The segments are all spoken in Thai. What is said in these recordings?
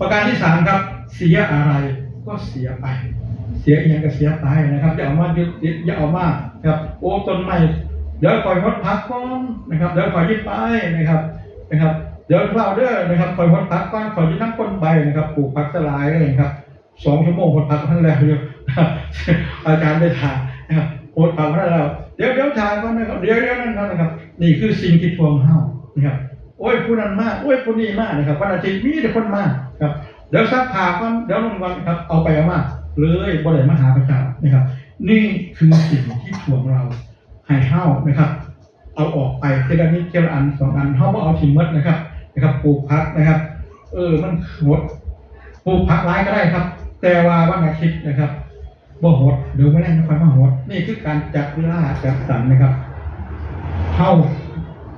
ประการที่สามครับ เสียอะไรก็เสียไป เสียอย่างก็เสียไปนะครับอย่าเอามายึดอย่าเอามาครับโอ้ต้นไม้เดี๋ยวคอยงดพักก่อนนะครับเดี๋ยวคอยยึดไปนะครับนะครับ เดี๋ยวคราวเด้อนะครับคอยงดพักก่อนคอยยึดน้ำก้นใบนะครับปลูกผักสลายอะไรครับสองชั่วโมงหดพักท่านแล้วอยอาจารย์ได้ทานนะครับโหดพักท่านแล้วเดี๋ยวเดี๋ยวทานก่อนนะครับเดี๋ยวเดี๋ยวนั่นก่อนนะครับ นี่คือสิ่งที่ทวงเฮานะครับโอ้ยผู้นั้นมากโอ้ยผู้นี้มากนะครับวันอาทิตย์มีแต่คนมาก ครับเดี๋ยวซักผ้าก่อนเดี๋ยวลงวันครับ เอาไปเอามาเลยบ่ได้มหาพระเจ้านะครับ นี่คือสิ่งที่ถ่วงเราให้เฮานะครับ เอาออกไปเทละนิดเทละอันสองอันเฮาบ่เอาทิ้งมดนะครับ นะครับปลูกพักนะครับ เออมันหดปลูกผักร้ายก็ได้ครับ แต่ว่าวันอาทิตย์นะครับบ่หดเดี๋ยวไม่ได้ค่อยมาหดนี่คือการจัดเวลาจัดสรรนะครับเฮา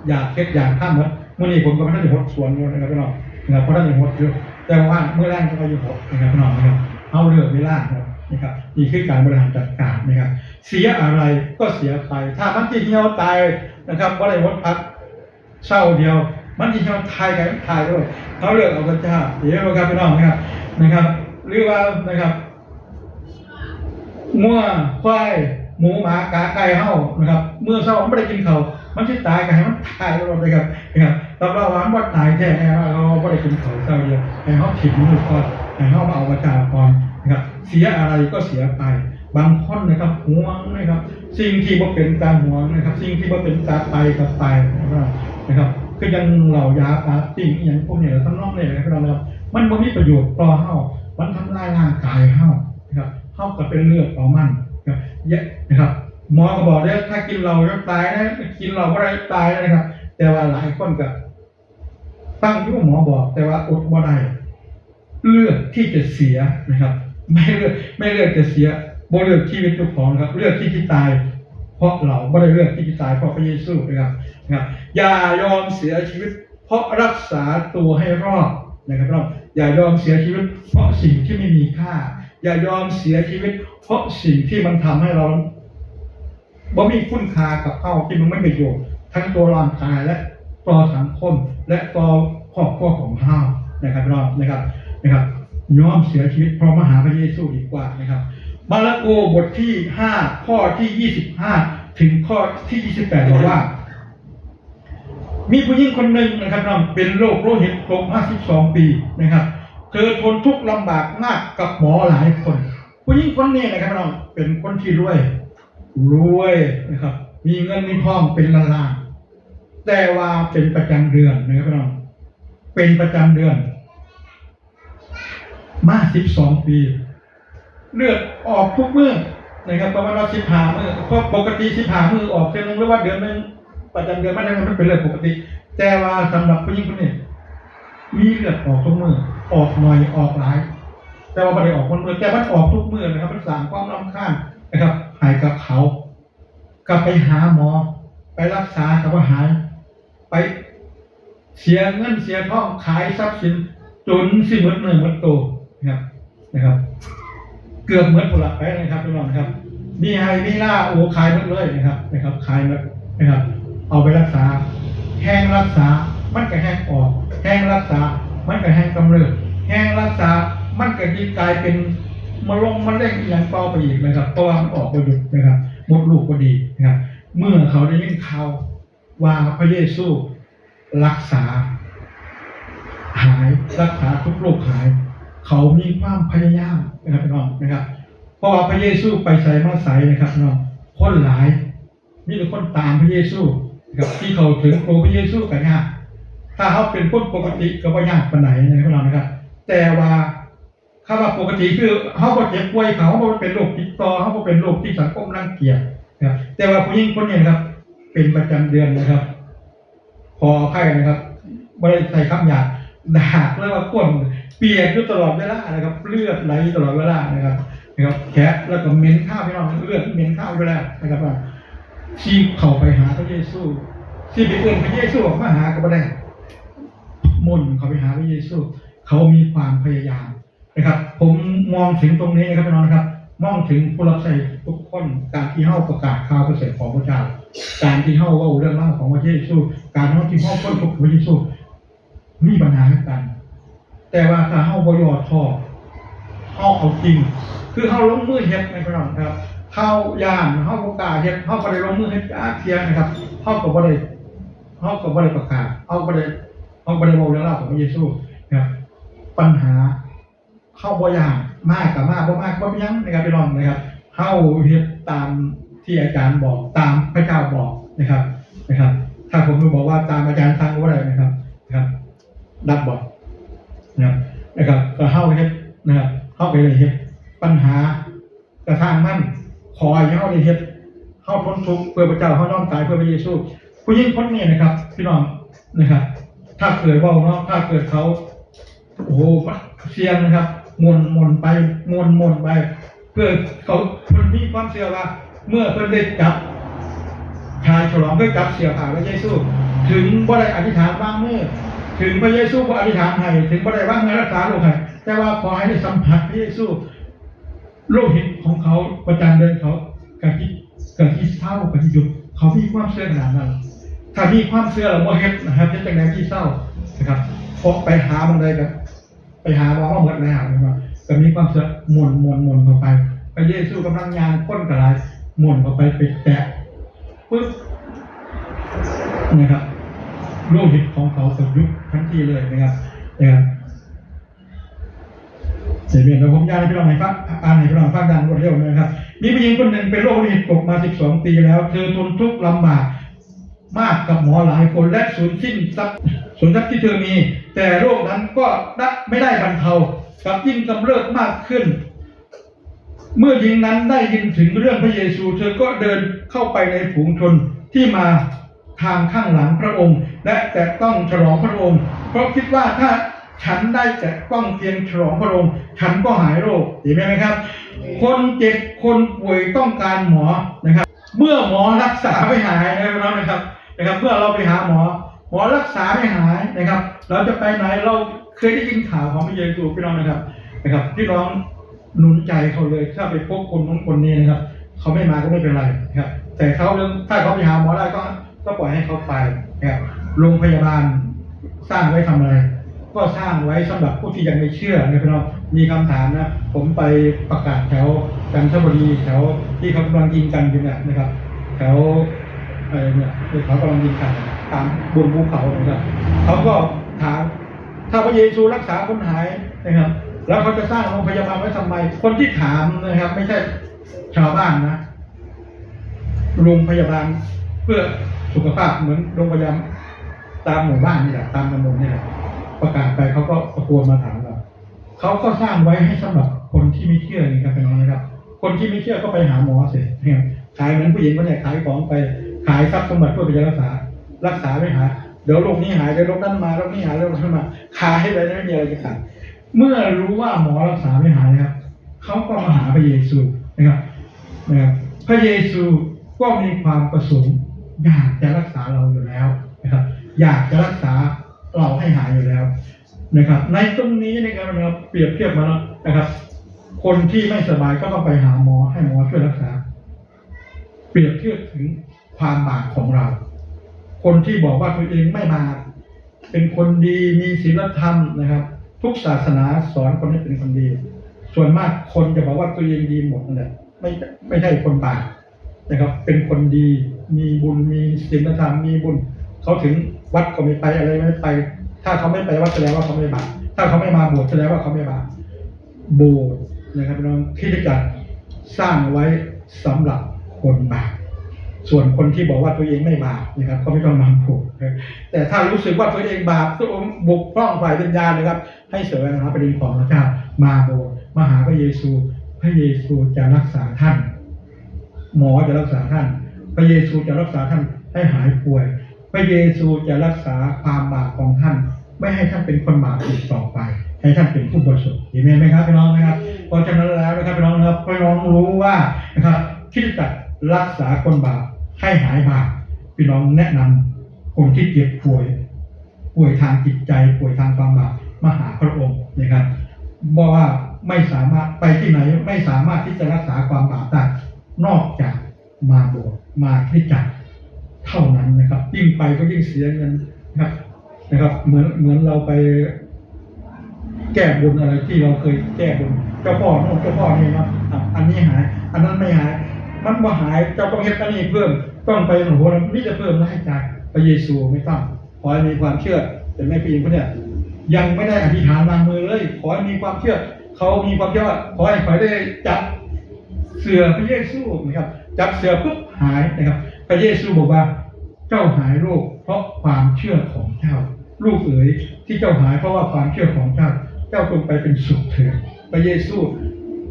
อยากเฮ็ดอยากข้ามมดมื่อนี้ผมก็ไม่ได้หดสวนอยู่นะครับพี่น้องนะครับเพราะท่านยังหดอยู่ แต่ว่าเมื่อแรกก็อยู่หดนะครับพี่น้องนะครับเอาเลือกเวลาครับนะครับนี่คือการบริหารจัดการนะครับ เสียอะไรก็เสียไปถ้ามันจะเหี่ยวตายนะครับก็ได้หดพักเศร้าเดียว มันจะเหี่ยวตายกันตายด้วยเขาเลือกเอาพระเจ้าเดี๋ยวครับพี่น้องนะครับนะครับ หรือว่านะครับงัวควาย หมูหมากาไก่เฮานะครับเมื่อเช้ามันไม่ได้กินเขาวมันสิตายกันให้มันตายตลอดเลยครับนะครับตำราหวานว่าตายแท้เราไม่ได้กินเขาวเช้าเดียวให้เฮาถิ่นมือก่อนให้เฮามาเอาประชากรนนะครับเสียอะไรก็เสียไปบางคนนะครับหวงนะครับ สิ่งที่บ่เป็นตามหวงนะครับ สิ่งที่บ่เป็นตาไปกับไปนะครับนะครับคือยังเหล่ายาปาสิ่งอย่างพวกเนี้เราต้งน้องเลยนะครับมันบ่มีประโยชน์ต่อเฮามันทำลายร่างกายเฮานะครับเฮาก็เป็นเลือดขอมัน เยอะนะครับหมอก็บอกได้ถ้ากินเราจะตายนะกินเราก็ได้ตายนะครับ แต่ว่าหลายคนก็ตั้งที่ว่าหมอบอกแต่ว่าอดบ่ได้เลือกที่จะเสียนะครับ ไม่เลือกไม่เลือกจะเสียบ่เลือกชีวิตเจ้าของครับ เลือกที่จะตาย เพราะเราไม่ได้เลือกที่จะตายเพราะพระเยซูนะครับนะครับ อย่ายอมเสียชีวิต เพราะรักษาตัวให้รอดนะครับเราอย่ายอมเสียชีวิต เพราะสิ่งที่ไม่มีค่า อย่ายอมเสียชีวิต เพราะสิ่งที่มันทำให้เราบ่มีคุณค่ากับเขาที่มันไม่ประโยชน์ทั้งตัวร่างกายและต่อสังคม และต่อครอบครัวของเฮานะครับเรานะครับนะครับยอมเสียชีวิตเพราะมหาพระเยซูดีกว่านะครับมาระโกบทที่ห้าข้อที่ยี่สิบห้าถึงข้อที่ยี่สิบแปดบอกว่า มีผู้หญิงคนหนึ่งนะครับน้องเป็นโรคโรหิตตก52ปีนะครับ เธอทนทุกข์ลำบากมากกับหมอหลายคนผู้หญิงคนนี้นะครับพี่น้องเป็นคนที่รวย รวยนะครับ มีเงินมีทองเป็นล้านล้านแต่ว่าเป็นประจำเดือนนะครับพี่น้องเป็นประจำเดือน มา12ปี เลือดออกทุกมื้อนะครับประมาณว่าสิบหามือเพราะปกติสิบหามือออกเดือนหนึงหรือว่าเดือนหนึงประจำเดือนมันมันเป็นเลือดปกติ แต่ว่าสำหรับผู้หญิงคนนี้มีเลือดออกทุกมือ ออกหน่อยออกหลาย แต่ว่าไม่ได้ออกคนมือแต่มันออกทุกเมื่อนะครับ มันสร้างความรำคาญนะครับหายกับเขากลับไปหาหมอ ไปรักษากับว่าหาย ไปเสียเงินเสียทองขายทรัพย์สินจนสิหมดเนื้อหมดตัวนะครับนะครับ เกือบเหมือนผลไปนะครับพี่น้องนะครับมีไฮมีล่าโอ้ขายหมดเลยนะครับ นะครับขายหมดนะครับ เอาไปรักษา แห้งรักษา มันก็แห้งออก แห้งรักษา มันก็แห้งกำเริบ แห้งรักษา มันก็ยิ่งกลายเป็นมะลงมะเร็งอย่างต่อไปอีกนะครับเพระว่ามันออกไปดุนะครับหมดลูกก็ดีนะครับเมื่อเขาได้ยินข่าวว่าพระเยซูรักษา หายรักษาทุกโรคหาย เขามีความพยายามนะครับพี่น้องนะครับเพราะว่าพระเยซูไปใส่มาใส่นะครับพี่น้องคนหลายมีแต่คนตามพระเยซูนะครับที่เขาถึงโคพระเยซูกันยากถ้าเขาเป็นคนปกติก็ไม่ยากปานไหนนะครับพี่น้องนะครับ แต่ว่าคำว่าปกติคือเขาบ่เจ็บป่วยเขาเขาบ่เป็นโรคติดต่อเขาบ่เป็นโรคที่สังคมรังเกียจนะครับแต่ว่าผู้หญิงคนนี้นะครับ เป็นประจำเดือนนะครับขออภัยนะครับไม่ได้ใส่คำหยาบด่าแล้วว่าก้นเปียกอยู่ตลอดเวลานะครับ เลือดไหลตลอดเวลานะครับนะครับแขะแล้วก็เหม็นข้าวพี่น้องเลือดเหม็นข้าวเวลานะครับว่าที่เข้าไปหาพระเยซูที่ไปเอื้อนพระเยซูออกมาหาก็ไม่ได้มนต์เขาไปหาพระเยซู เขามีความพยายามนะครับ ผมมองถึงตรงนี้นะครับพี่น้องนะครับ มองถึงผู้รับใช้ทุกคนการที่เฮาประกาศข่าวประเสริฐของพระเจ้า การที่เฮาเว่าเรื่องเล่าวของพระเยซูการที่เฮาที่เฮาค้นพบพระเยซูมีปัญหาเหมกัน แต่ว่าถ้าเฮาบ่ยอดท้อเฮาเอาจริง คือเฮาลงมือเฮ็ดในพี่น้องครับเฮาย่านเฮาบ่กล้าเฮ็ดเฮาบ่ได้ลงมือเฮ็ดจ้าเทียนะครับเฮาก็บ่ได้เฮาก็บ่ได้ประกาศเฮาบ่ได้เฮาบ่ได้บอกเรื่องราวของพระเยซูนะครับ ปัญหาเฮาบ่ย่านมากกับมากบ่มากบ่มีหยังนะครับพี่น้องนะครับเฮาเฮ็ดตามที่อาจารย์บอกตามพระเจ้าบอกนะครับนะครับ ถ้าผมไม่บอกว่าตามอาจารย์สั่งก็บ่ได้นะครับนะครับรับบอกนะครับนะครับก็เข้าเฮ็ดนะครับเข้าไปเลยเฮ็ดปัญหากระทางมั่นขอให้เข้าเลยเฮ็ดเข้าพ้นทุกข์เพื่อพระเจ้าเข้าน้อมตายเพื่อพระเยซูผู้ยิ่งคนนี้นะครับพี่น้องนะครับ ถ้าเกิดว่าเนาะถ้าเกิดเขา โอ้โหเสียงนะครับมนมนไปมนมนไป เพื่อเขาคนมีความเชื่อว่า เมื่อเพิ่นได้จับชายฉลองเพื่อจับเสียผ่าพระเยซูถึงบ่ได้อธิษฐานวางเมื่อถึงพระเยซูบ่อธิษฐานให้ถึงบ่ได้วางมือรักษาโรคให้แต่ว่าขอให้ได้สัมผัสพระเยซูโลหิตของเขาประจำเดือนเขากะทิกะทิเศร้ากะทิหยุดเขามีความเชื่อขนาดนั้นถ้ามีความเชื่อเราบ่เฮ็ดนะครับเฮ็ดจังไดที่เศร้านะครับพกไปหาบังใดกัน ไปหาว่าว่าหมดแล้วนะครับก็มีความเชื่อหมุนหมุนหมุนเข้าไปพระเยซูกำลังยางพ้นกระไรหมุนเข้าไปไปแตะปึ๊บนะครับโลหิตของเขาสยุบทันทีเลยนะครับนะครับเสียเบียนเราผมยานให้พี่น้องให้ฟังอ่านให้พี่น้องฟังดังรวดเร็วนะครับ มีผู้หญิงคนหนึ่งเป็นโรคโลหิตตกมา 12 ปีแล้ว เธอทนทุกข์ลำบาก มากกับหมอหลายคนและสูญสิ้นทรัพย์สูญทรัพย์ที่เธอมี แต่โรคนั้นก็ได้ไม่ได้บรรเทากลับยิ่งกำเริบมากขึ้น เมื่อหญิงนั้นได้ยินถึงเรื่องพระเยซู เธอก็เดินเข้าไปในฝูงชนที่มาทางข้างหลังพระองค์ และแต่ต้องฉลองพระองค์ เพราะคิดว่าถ้าฉันได้แต่ต้องเพียงฉลองพระองค์ ฉันก็หายโรคเห็นไหมครับ คนเจ็บคนป่วยต้องการหมอนะครับ เมื่อหมอรักษาไม่หายนะครับ นะครับ เมื่อเราไปหาหมอ หมอรักษาไม่หายนะครับ เราจะไปไหนเราเคยได้ยินข่าวของพระเยซูพี่น้องนะครับนะครับพี่น้องหนุนใจเขาเลยถ้าไปพบคนนู้นคนนี้นะครับเขาไม่มาก็ไม่เป็นไรนะครับ แต่เขาเรื่องถ้าเขาไปหาหมอได้ก็ก็ปล่อยให้เขาไปนะครับโรงพยาบาลสร้างไว้ทำอะไร ก็สร้างไว้สำหรับผู้ที่ยังไม่เชื่อนะครับพี่น้องมีคำถามนะผมไปประกาศแถวจันทบุรีแถวที่เขากำลังยิงกันอยู่เนี่ยนะครับแถว ไรเนี่ยเขากำลังยิงกันตามบนภูเขานะครับเขาก็ถามถ้าพระเยซูรักษาคนหายนะครับ แล้วเขาจะสร้างโรงพยาบาลไว้ทำไม คนที่ถามนะครับ ไม่ใช่ชาวบ้านนะโรงพยาบาลเพื่อสุขภาพเหมือนโรงพยาบาลตามหมู่บ้านนี่แหละตามตำบลนี่แหละประกาศไปเขาก็ตะโกนมาถามเราเขาก็สร้างไว้ให้สำหรับคนที่ไม่เชื่อนี่ครับพี่น้องนะครับ คนที่ไม่เชื่อก็ไปหาหมอเสร็จนะครับขายเหมือนผู้หญิงก็เนี่ยขายของไป ขายทรัพย์สมบัติเพื่อไปรักษา รักษาไม่หายเดี๋ยวโรคนี้หายเดี๋ยวโรคนั้นมาโรคนี้หายโรคนั้นมาขายไปไม่มีอะไรจะขายเมื่อรู้ว่าหมอรักษาไม่หายนะครับเขาก็มาหาพระเยซูนะครับนะครับพระเยซูก็มีความประสงค์อยากจะรักษาเราอยู่แล้วนะครับอยากจะรักษาเราให้หายอยู่แล้วนะครับ ในตรงนี้นะครับเราเปรียบเทียบมาแล้วนะครับ คนที่ไม่สบายก็ต้องไปหาหมอให้หมอช่วยรักษา เปรียบเทียบถึง ความบาปของเรา คนที่บอกว่าตัวเองไม่บาปเป็นคนดีมีศีลธรรมนะครับ ทุกศาสนาสอนคนให้เป็นคนดี ส่วนมากคนจะบอกว่าตัวเองดีหมดนั่นแหละไม่ไม่ใช่คนบาปนะครับ เป็นคนดีมีบุญมีศีลธรรมมีบุญเขาถึงวัดก็ไม่ไปอะไรไม่ไป ถ้าเขาไม่ไปวัดแสดงว่าเขาไม่บาปถ้าเขาไม่มาโบสถ์แสดงว่าเขาไม่บาปโบสถ์นะครับพี่น้องคริดจักรสร้างไว้สำหรับคนบาป ส่วนคนที่บอกว่าตัวเองไม่บาปนะครับก็ไม่ต้องมาโบสถ์นะแต่ถ้ารู้สึกว่าตัวเองบาปตัวองบกพร่องฝ่ายวิญญาณนะครับ ให้เสวงหาประเด็นของพระเจ้ามาโบมาหาพระเยซู พระเยซูจะรักษาท่าน หมอจะรักษาท่าน พระเยซูจะรักษาท่านให้หายป่วย พระเยซูจะรักษาความบาปของท่าน ไม่ให้ท่านเป็นคนบาปอีกต่อไป ให้ท่านเป็นผู้บริสุทธิ์เห็นไหมครับพี่น้องนะครับเพราะฉะนั้นแล้วนะครับพี่น้องนะครับพี่น้องรู้ว่านะครับคิดจักรรักษาคนบาป ให้หายบาปพี่น้องแนะนำคนที่เจ็บป่วย ป่วยทางจิตใจป่วยทางความบาปมาหาพระองค์นะครับบอกว่าไม่สามารถไปที่ไหนไม่สามารถที่จะรักษาความบาปได้นอกจากมาบสถ์มาคริสจักรเท่านั้นนะครับ ยิ่งไปก็ยิ่งเสียเงินนะครับนะครับ เหมือนเหมือนเราไปแก้บนอะไรที่เราเคยแก้บนเจ้าพ่อโน่นเจ้าพ่อนี่นะอันนี้หาย อันนั้นไม่หาย มันบ่หายเจ้าต้องเฮ็ดอันนี้เพิ่มต้องไปโอ้โหนี่จะเพิ่มรายจ่ายพระเยซูไม่ต้องขอให้มีความเชื่อแต่แม่ผู้หญิงคนเนี้ยยังไม่ได้อธิษฐานวางมือเลย ขอให้มีความเชื่อเขามีความเชื่อว่าขอให้เขาได้จับเสือพระเยซูนะครับ จับเสือปุ๊บหายนะครับ พระเยซูบอกว่า เจ้าหายโรคเพราะความเชื่อของเจ้า ลูกเอ๋ยที่เจ้าหายเพราะว่าความเชื่อของเจ้า เจ้าจงไปเป็นสุขเถิดพระเยซู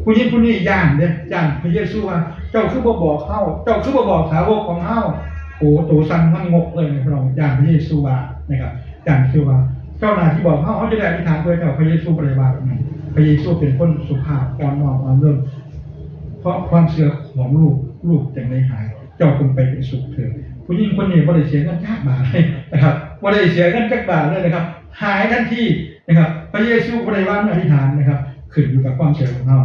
ผู้นี้ผู้นี้ย่านเนี่ยย่านพระเยซูว่าเจ้าคือบ่บอกเฮาเจ้าคือบ่บอกสาวกของเฮาโอ้ตัวสั่นมันงกเลยนะพี่น้องย่านพระเยซูว่านะครับย่านพระเยซูว่าเจ้าหน้าที่บอกเฮาเขาจะได้อธิษฐานเพื่อเจ้าพระเยซูปฏิบัติพระเยซูเป็นคนสุภาพอ่อนน้อมอ่อนเริ่มเพราะความเชื่อของลูกลูกจะไม่หาย เจ้าคงไปเป็นสุขเถิดผู้หญิงคนนี้ว่าได้เสียเงินจักบาทเลยนะครับว่าได้เสียเงินจักบาทเลยนะครับ หายทันทีนะครับ พระเยซูก็ได้วางอธิษฐานนะครับขึ้นอยู่กับความเชื่อของเรา